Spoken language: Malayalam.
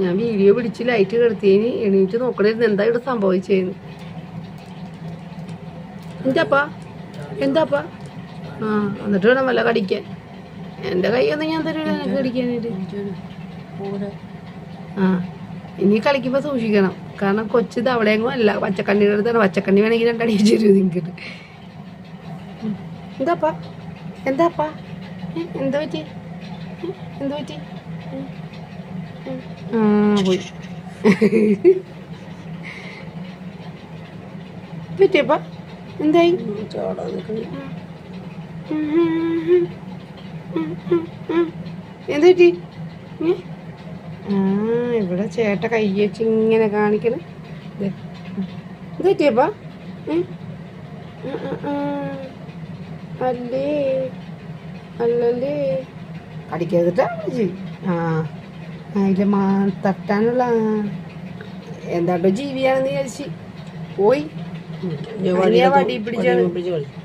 ഞാൻ വീഡിയോ പിടിച്ച് ലൈറ്റ് കിടത്തിയതിന് എണീറ്റ് നോക്കണിരുന്നു എന്താ ഇവിടെ സംഭവിച്ചേന്ന്? എന്താപ്പാ? എന്താപ്പാ? ആ എന്നിട്ട് വേണം വല്ല കടിക്കാൻ. എന്റെ കൈയൊന്നും ഞാൻ തരൂല നിനക്ക് കടിക്കാനായിട്ട്. ആ ഇനി കളിക്കുമ്പോൾ സൂക്ഷിക്കണം. കാരണം കൊച്ചു ഇത് അവിടെയെങ്ങും അല്ല. പച്ചക്കണ്ണിയുടെ അടുത്താണ്. പച്ചക്കണ്ണി വേണമെങ്കിൽ രണ്ടടി തരൂ നിങ്ങൾക്ക് എന്താപ്പാ? എന്താപ്പാ? എന്താ പറ്റി എന്താ പറ്റി പോയി. പറ്റിയപ്പ? എന്തായി? എന്താ പറ്റി? ആ ഇവിടെ ചേട്ട കൈ വെച്ച് ഇങ്ങനെ കാണിക്കണ. ഇത് പറ്റിയപ്പാ. അല്ലേ? അല്ലല്ലേ? കടിക്കാതിട്ടാ ആ. അതിൽ മാ തട്ടാനുള്ള എന്താട്ടോ ജീവിയാണെന്ന് വിചാരിച്ച്. പോയി. വടി പിടിച്ചാണ് പിടിച്ച്